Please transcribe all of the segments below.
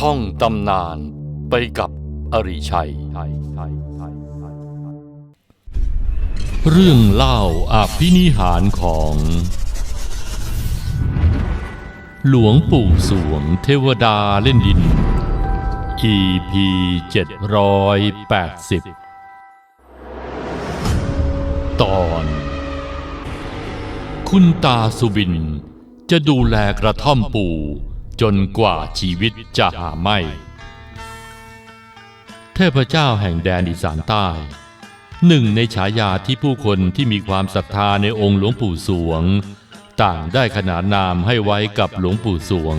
ท่องตำนานไปกับอริชัย เรื่องเล่าอภินิหารของ หลวงปู่สวงเทวดาเล่นดิน EP 780 ตอน คุณตาสุบินจะดูแลกระท่อมปู่ จนกว่าชีวิตจะหาไม่ เทพเจ้าแห่งแดนอีสานใต้หนึ่งในฉายาที่ผู้คนที่มีความศรัทธาในองค์หลวงปู่สวง ต่างได้ขนานนามให้ไว้กับหลวงปู่สวง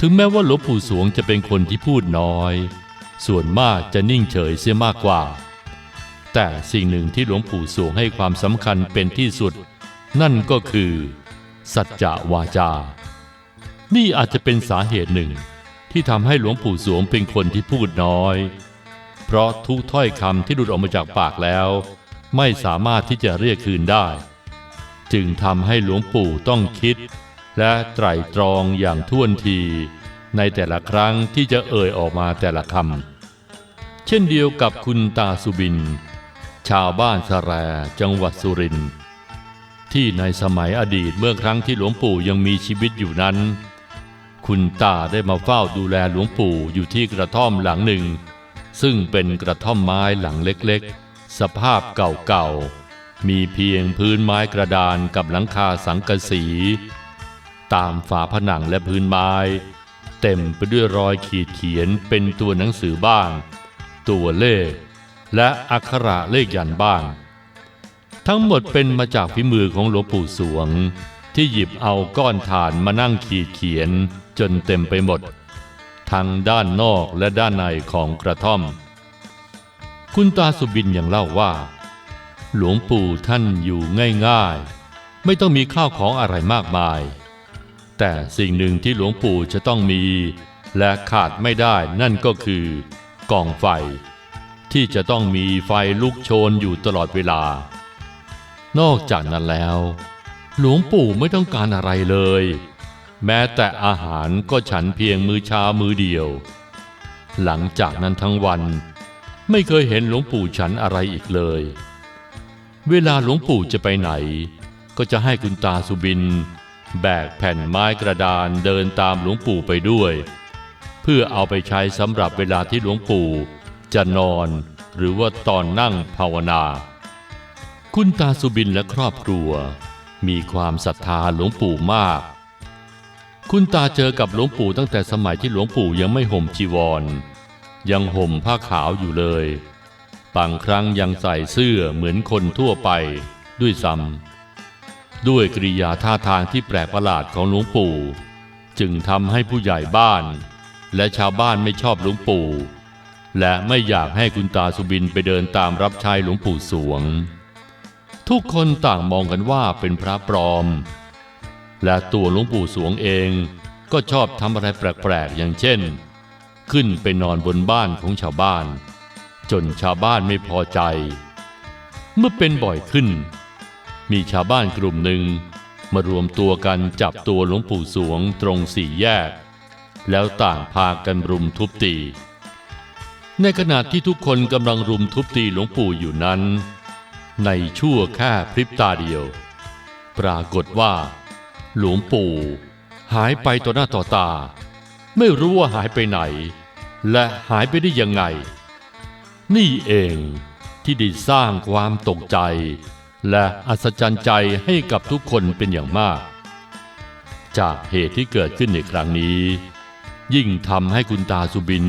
ถึงแม้ว่าหลวงปู่สวงจะเป็นคนที่พูดน้อย ส่วนมากจะนิ่งเฉยเสียมากกว่า แต่สิ่งหนึ่งที่หลวงปู่สวงให้ความสำคัญเป็นที่สุด นั่นก็คือ สัจจะวาจา นี่อาจจะเป็นสาเหตุหนึ่ง ที่ทำให้หลวงปู่สวงเป็นคนที่พูดน้อย เพราะทุกถ้อยคำที่หลุดออกมาจากปากแล้ว ไม่สามารถที่จะเรียกคืนได้ จึงทำให้หลวงปู่ต้องคิด และไตร่ตรองอย่างท่วนที ในแต่ละครั้งที่จะเอ่ยออกมาแต่ละคำเช่นเดียวกับคุณตาสุบิน ชาวบ้านสแรจังหวัดสุรินทร์ที่ในสมัยอดีตเมื่อครั้งที่หลวงปู่ยังมีชีวิตอยู่นั้น คุณตาได้มาเฝ้าดูแลหลวงปู่อยู่ที่กระท่อมหลังหนึ่ง ซึ่งเป็นกระท่อมไม้หลังเล็กๆ สภาพเก่าๆ มีเพียงพื้นไม้กระดานกับหลังคาสังกะสี ตามฝาผนังและพื้นไม้ เต็มไปด้วยรอยขีดเขียนเป็นตัวหนังสือบ้าง ตัวเลข และอักขระเลขยันบ้าง ทั้งหมดเป็นมาจากฝีมือของหลวงปู่สวงที่หยิบเอาก้อนถ่านมานั่งขีดเขียน จนเต็มไปหมด ทั้งด้านนอกและด้านในของกระท่อม คุณตาสุบินยังเล่าว่า หลวงปู่ท่านอยู่ง่ายๆ ไม่ต้องมีข้าวของอะไรมากมาย แต่สิ่งหนึ่งที่หลวงปู่จะต้องมี และขาดไม่ได้นั่นก็คือกองไฟ ที่จะต้องมีไฟลุกโชนอยู่ตลอดเวลา นอกจากนั้นแล้ว หลวงปู่ไม่ต้องการอะไรเลย แม้แต่อาหารก็ฉันเพียงมือเช้ามือเดียว หลังจากนั้นทั้งวันไม่เคยเห็นหลวงปู่ฉันอะไรอีกเลย เวลาหลวงปู่จะไปไหน ก็จะให้คุณตาสุบิน แบกแผ่นไม้กระดานเดินตามหลวงปู่ไปด้วย เพื่อเอาไปใช้สำหรับเวลาที่หลวงปู่จะนอนหรือว่าตอนนั่งภาวนา คุณตาสุบินและครอบครัว มีความศรัทธาหลวงปู่มาก คุณตาเจอกับหลวงปู่ตั้งแต่สมัยที่หลวงปู่ยังไม่ห่มจีวร ยังห่มผ้าขาวอยู่เลยบางครั้งยังใส่เสื้อเหมือนคนทั่วไปด้วยซ้ำด้วยกริยาท่าทางที่แปลกประหลาดของหลวงปู่ จึงทำให้ผู้ใหญ่บ้าน และชาวบ้านไม่ชอบหลวงปู่ และไม่อยากให้คุณตาสุบินไปเดินตามรับใช้หลวงปู่สวง ทุกคนต่างมองกันว่าเป็นพระปลอม และตัวหลวงปู่สวงเองก็ชอบทำอะไรแปลกๆอย่างเช่น ขึ้นไปนอนบนบ้านของชาวบ้าน จนชาวบ้านไม่พอใจ เมื่อเป็นบ่อยขึ้น มีชาวบ้านกลุ่มหนึ่งมารวมตัวกันจับตัวหลวงปู่สวงตรงสี่แยก แล้วต่างพากันรุมทุบตี ในขณะที่ทุกคนกำลังรุมทุบตีหลวงปู่อยู่นั้น ในชั่วแค่พริบตาเดียว ปรากฏว่า หลวงปู่ หายไปต่อหน้าต่อตา ไม่รู้ว่าหายไปไหน และหายไปได้ยังไง นี่เองที่ได้สร้างความตกใจ และอัศจรรย์ใจให้กับทุกคนเป็นอย่างมาก จากเหตุที่เกิดขึ้นในครั้งนี้ ยิ่งทำให้คุณตาสุบิน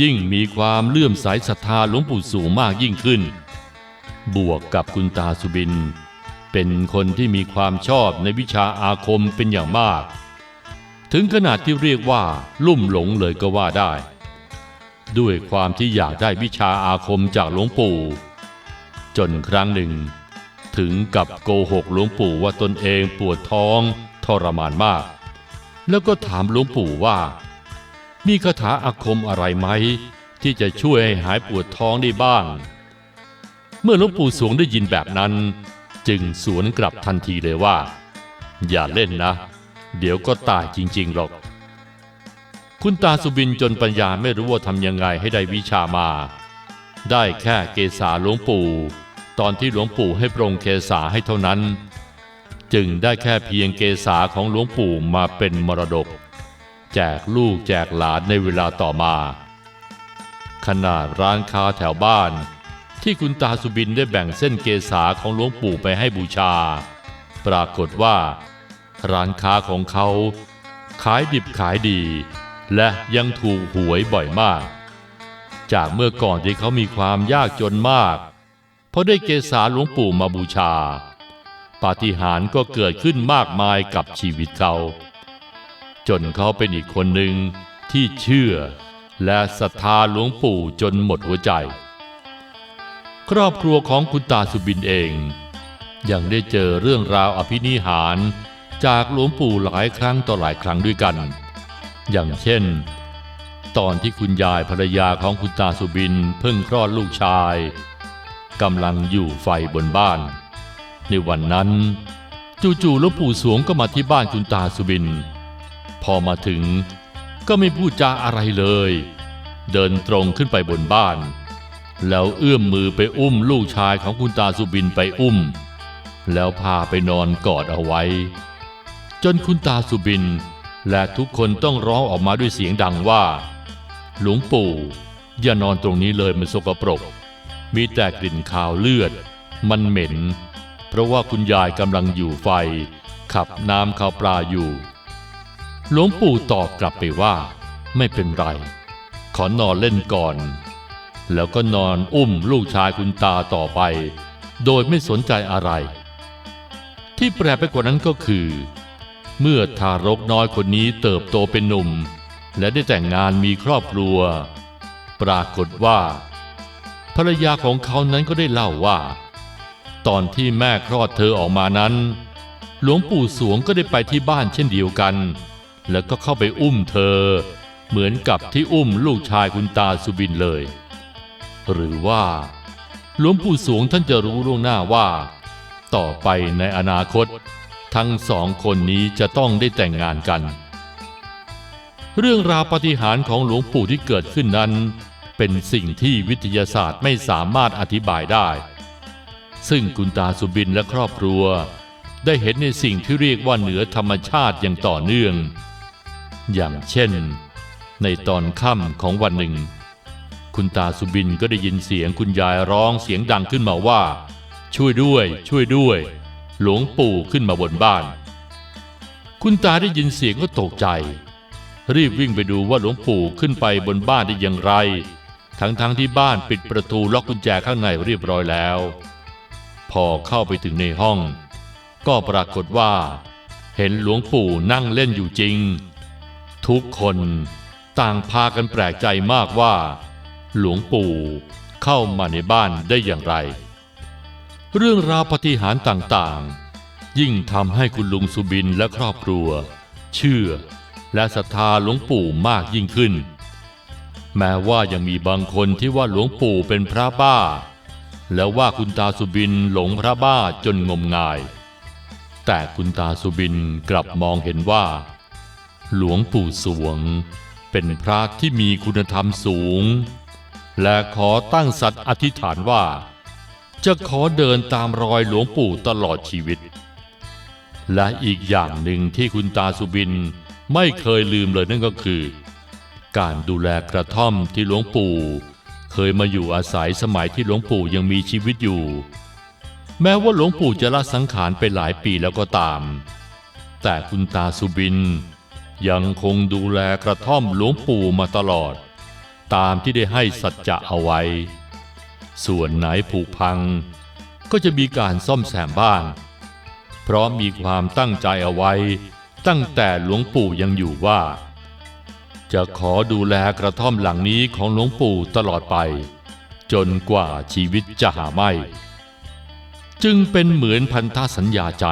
ยิ่งมีความเลื่อมใสศรัทธาหลวงปู่สูงมากยิ่งขึ้น บวกกับคุณตาสุบิน เป็นคนที่มีความชอบในวิชาอาคมเป็นอย่างมาก ถึงขนาดที่เรียกว่าลุ่มหลงเลยก็ว่าได้ ด้วยความที่อยากได้วิชาอาคมจากหลวงปู่ จนครั้งหนึ่ง ถึงกับโกหกหลวงปู่ว่าตนเองปวดท้องทรมานมาก แล้วก็ถามหลวงปู่ว่า มีคาถาอาคมอะไรไหม ที่จะช่วยให้หายปวดท้องได้บ้าง เมื่อหลวงปู่สวงได้ยินแบบนั้น จึงสวนกลับทันทีเลยว่า อย่าเล่นนะ เดี๋ยวก็ตายจริง ๆ หรอก คุณตาสุบินจนปัญญาไม่รู้ว่าทำยังไงให้ได้วิชามา ได้แค่เกษาหลวงปู่ ตอนที่หลวงปู่ให้ปรงเกษาให้เท่านั้น จึงได้แค่เพียงเกษาของหลวงปู่มาเป็นมรดก แจกลูกแจกหลานในเวลาต่อมาขนาดร้านค้าแถวบ้าน ที่คุณตาสุบินได้แบ่งเส้นเกษาของหลวงปู่ไปให้บูชา ปรากฏว่า ร้านค้าของเขา ขายดิบขายดี และยังถูกหวยบ่อยมาก จากเมื่อก่อนที่เขามีความยากจนมากเพราะได้เกษาหลวงปู่มาบูชา ปาฏิหาริย์ก็เกิดขึ้นมากมายกับชีวิตเขา จนเขาเป็นอีกคนหนึ่งที่เชื่อและศรัทธาหลวงปู่จนหมดหัวใจ ครอบครัวของคุณตาสุบินเอง ยังได้เจอเรื่องราวอภินิหาร จากหลวงปู่หลายครั้งต่อหลายครั้งด้วยกัน อย่างเช่น ตอนที่คุณยายภรรยาของคุณตาสุบินเพิ่งคลอดลูกชายกำลังอยู่ไฟบนบ้าน ในวันนั้น จู่ๆหลวงปู่สวงก็มาที่บ้านคุณตาสุบิน พอมาถึงก็ไม่พูดจาอะไรเลย เดินตรงขึ้นไปบนบ้าน แล้วเอื้อมมือไปอุ้มลูกชายของคุณตาสุบินไปอุ้ม แล้วพาไปนอนกอดเอาไว้ จนคุณตาสุบิน และทุกคนต้องร้องออกมาด้วยเสียงดังว่า หลวงปู่ อย่านอนตรงนี้เลยมันสกปรก มีแต่กลิ่นคาวเลือด มันเหม็น เพราะว่าคุณยายกำลังอยู่ไฟ ขับน้ำข้าวปลาอยู่ หลวงปู่ตอบกลับไปว่า ไม่เป็นไร ขอนอนเล่นก่อน แล้วก็นอนอุ้มลูกชายคุณตาต่อไป โดยไม่สนใจอะไร ที่แปลกไปกว่านั้นก็คือ เมื่อทารกน้อยคนนี้เติบโตเป็นหนุ่ม และได้แต่งงานมีครอบครัว ปรากฏว่า ภรรยาของเขานั้นก็ได้เล่าว่า ตอนที่แม่คลอดเธอออกมานั้น หลวงปู่สวงก็ได้ไปที่บ้านเช่นเดียวกัน แล้วก็เข้าไปอุ้มเธอ เหมือนกับที่อุ้มลูกชายคุณตาสุบินเลย หรือว่าหลวงปู่สวงท่านจะรู้ล่วงหน้าว่า ต่อไปในอนาคต ทั้งสองคนนี้จะต้องได้แต่งงานกัน เรื่องราวปฏิหารของหลวงปู่ที่เกิดขึ้นนั้น เป็นสิ่งที่วิทยาศาสตร์ไม่สามารถอธิบายได้ ซึ่งคุณตาสุบินและครอบครัว ได้เห็นในสิ่งที่เรียกว่าเหนือธรรมชาติอย่างต่อเนื่อง อย่างเช่น ในตอนค่ำของวันหนึ่ง คุณตาสุบินก็ได้ยินเสียงคุณยายร้องเสียงดังขึ้นมาว่า ช่วยด้วย ช่วยด้วย หลวงปู่ขึ้นมาบนบ้าน คุณตาได้ยินเสียงก็ตกใจ รีบวิ่งไปดูว่าหลวงปู่ขึ้นไปบนบ้านได้อย่างไร ทั้งๆทที่บ้านปิดประตูล็อกกุญแจข้างในเรียบร้อยแล้ว พอเข้าไปถึงในห้อง ก็ปรากฏว่า เห็นหลวงปู่นั่งเล่นอยู่จริง ทุกคนต่างพากันแปลกใจมากว่า หลวงปู่เข้ามาในบ้านได้อย่างไร เรื่องราวปฏิหารต่างๆ ยิ่งทำให้คุณลุงสุบินและครอบครัว เชื่อและศรัทธาหลวงปู่มากยิ่งขึ้น แม้ว่ายังมีบางคนที่ว่าหลวงปู่เป็นพระบ้า แล้วว่าคุณตาสุบินหลงพระบ้าจนงมงาย แต่คุณตาสุบินกลับมองเห็นว่า หลวงปู่สวง เป็นพระที่มีคุณธรรมสูง และขอตั้งสัตย์อธิษฐานว่า จะขอเดินตามรอยหลวงปู่ตลอดชีวิต และอีกอย่างหนึ่งที่คุณตาสุบินไม่เคยลืมเลยนั่นก็คือ การดูแลกระท่อมที่หลวงปู่ เคยมาอยู่อาศัยสมัยที่หลวงปู่ยังมีชีวิตอยู่ แม้ว่าหลวงปู่จะละสังขารไปหลายปีแล้วก็ตาม แต่คุณตาสุบินยังคงดูแลกระท่อมหลวงปู่มาตลอด ตามที่ได้ให้สัจจะเอาไว้ ส่วนไหนผุพังก็จะมีการซ่อมแซมบ้าง เพราะมีความตั้งใจเอาไว้ ตั้งแต่หลวงปู่ยังอยู่ว่า จะขอดูแลกระท่อมหลังนี้ของหลวงปู่ตลอดไป จนกว่าชีวิตจะหาไม่ จึงเป็นเหมือนพันธสัญญาใจ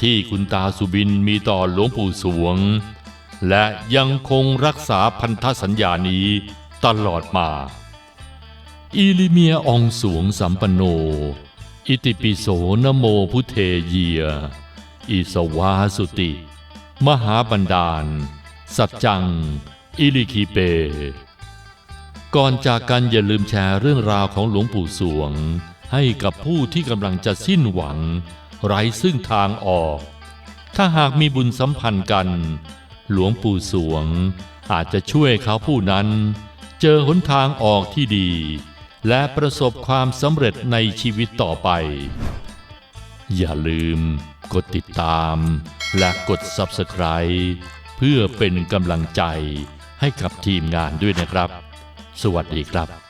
ที่คุณตาสุบินมีต่อหลวงปู่สวง และยังคงรักษาพันธสัญญานี้ตลอดมา อิลิเมียองสวงสัมปโน อิติปิโสนโมพุเทเยีย อิสวาสุติ มหาบันดาล สัจจังออิลิคีเป ก่อนจากกันอย่าลืมแชร์เรื่องราวของหลวงปู่สวง ให้กับผู้ที่กำลังจะสิ้นหวัง ไร้ซึ่งทางออก ถ้าหากมีบุญสัมพันธ์กัน หลวงปู่สวง อาจจะช่วยเขาผู้นั้น เจอหนทางออกที่ดี และประสบความสำเร็จในชีวิตต่อไป อย่าลืม กดติดตาม และกด Subscribe เพื่อเป็นกำลังใจให้กับทีมงานด้วยนะครับ สวัสดีครับ